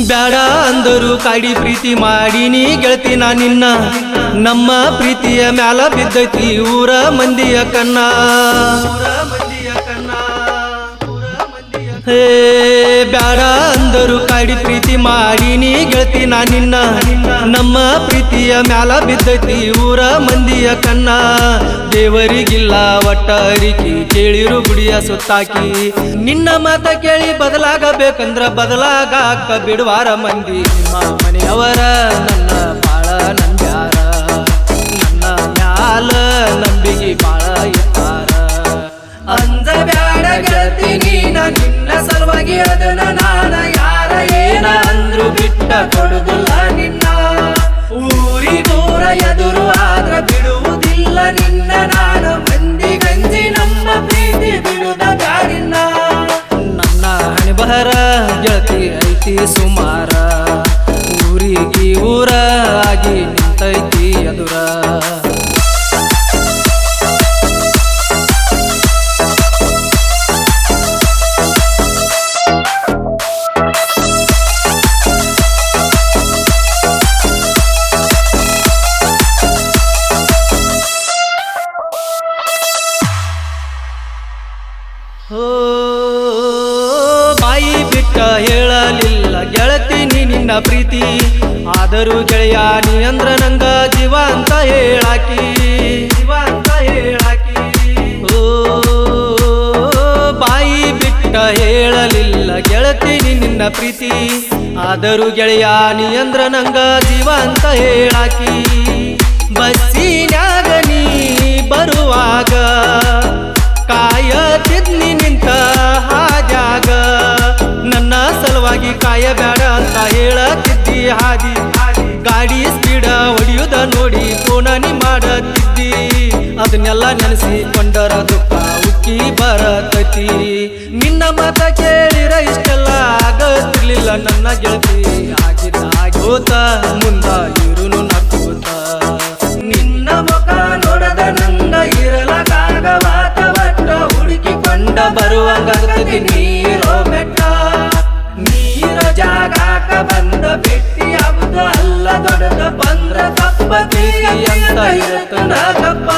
ಬ್ಯಾಡ ಅಂದರು ಕಾಡಿ ಪ್ರೀತಿ ಮಾಡೀನಿ ಗೆಳತಿ ನಾ ನಿನ್ನ. ನಮ್ಮ ಪ್ರೀತಿಯ ಮ್ಯಾಲ ಬಿದ್ದೈತಿ ಊರ ಮಂದಿಯ ಕನ್ನ ಹೇ, ಬ್ಯಾಡ ಅಂದರು ಕಾಡಿ ಪ್ರೀತಿ ಮಾಡೀನಿ ಗೆಳತಿ ನಾ ನಿನ್ನ. ನಮ್ಮ ಪ್ರೀತಿಯ ಮ್ಯಾಲ ಬಿದ್ದೈತಿ ಊರ ಮಂದಿಯ ಕಣ್ಣ. ದೇವರಿಗಿಲ್ಲ ಒಟ್ಟರಿಕಿ ಕೇಳಿರು ಗುಡಿಯ ಸುತ್ತಾಕಿ. ನಿನ್ನ ಮಾತ ಕೇಳಿ ಬದಲಾಗಬೇಕಂದ್ರ ಬದಲಾಗಾಕ ಬಿಡುವಾರ ಮಂದಿ. ನಿಮ್ಮ ಮನೆಯವರ ನನ್ನ ಬಾಳ ನಂಬ್ಯಾರ. ನನ್ನ ಮ್ಯಾಲ ಗೆಳತಿ ಐತಿ ಸುಮಾರ. ಊರಿಗೆ ಊರ ಆಗಿ ನಿಂತೈತಿ ಎದುರ. Oh ಹೇಳಲಿಲ್ಲ. ಗೆಳತಿ ನಿನ್ನ ಪ್ರೀತಿ. ಆದರೂ ಗೆಳೆಯ, ನೀ ಅಂದ್ರ ನಂಗ ಜೀವ ಅಂತ ಹೇಳಾಕಿ. ಜೀವ ಅಂತ ಹೇಳಾಕಿ. ಓ, ಬಾಯಿ ಬಿಟ್ಟ ಹೇಳಲಿಲ್ಲ. ಗೆಳತಿ ನಿನ್ನ ಪ್ರೀತಿ. ಆದರೂ ಗೆಳೆಯ, ನೀ ಅಂದ್ರ ನಂಗ ಜೀವ ಅಂತ ಹೇಳಾಕಿ. ಬಸ್ಸಿನಾಗ ನೀ ಬರುವಾಗ ಕಾಯತಿದ್ನಿ ನಿಂತ ಕಾಯಬೇಡ ಅಂತ ಹೇಳತ್ತಿದ್ದಿ ಹಾದಿ. ಗಾಡಿ ಸ್ಪೀಡ ಹೊಡಿಯುದ ನೋಡಿ ಫೋನನಿ ಮಾಡತ್ತಿದ್ದಿ. ಅದನ್ನೆಲ್ಲ ನೆನೆಸಿಕೊಂಡರ ದುಃಖ ಉಕ್ಕಿ ಬರತೈತಿ. ನಿನ್ನ ಮಾತ ಕೇಳಿರ ಇಷ್ಟೆಲ್ಲ ಆಗತಿರ್ಲಿಲ್ಲ ನನ್ನ ಗೆಳತಿ. ಆಗಿದ್ದ ಆಗೋತ, ಮುಂದ ಇರುನು ನಕ್ಕೋತ ನಿನ್ನ ಮುಖ ನೋಡದ ನಂಗ ಇರಲಕ್ಕಾಗವಾತ ಬಟ್ಟ ಹುಡುಕಿಕೊಂಡ ಬರುವಂಗಾಗ್ತದೆ ತಪ್ಪತಿ ಅಂತ ಇರುತ್ತ. ನಾಗಪ್ಪ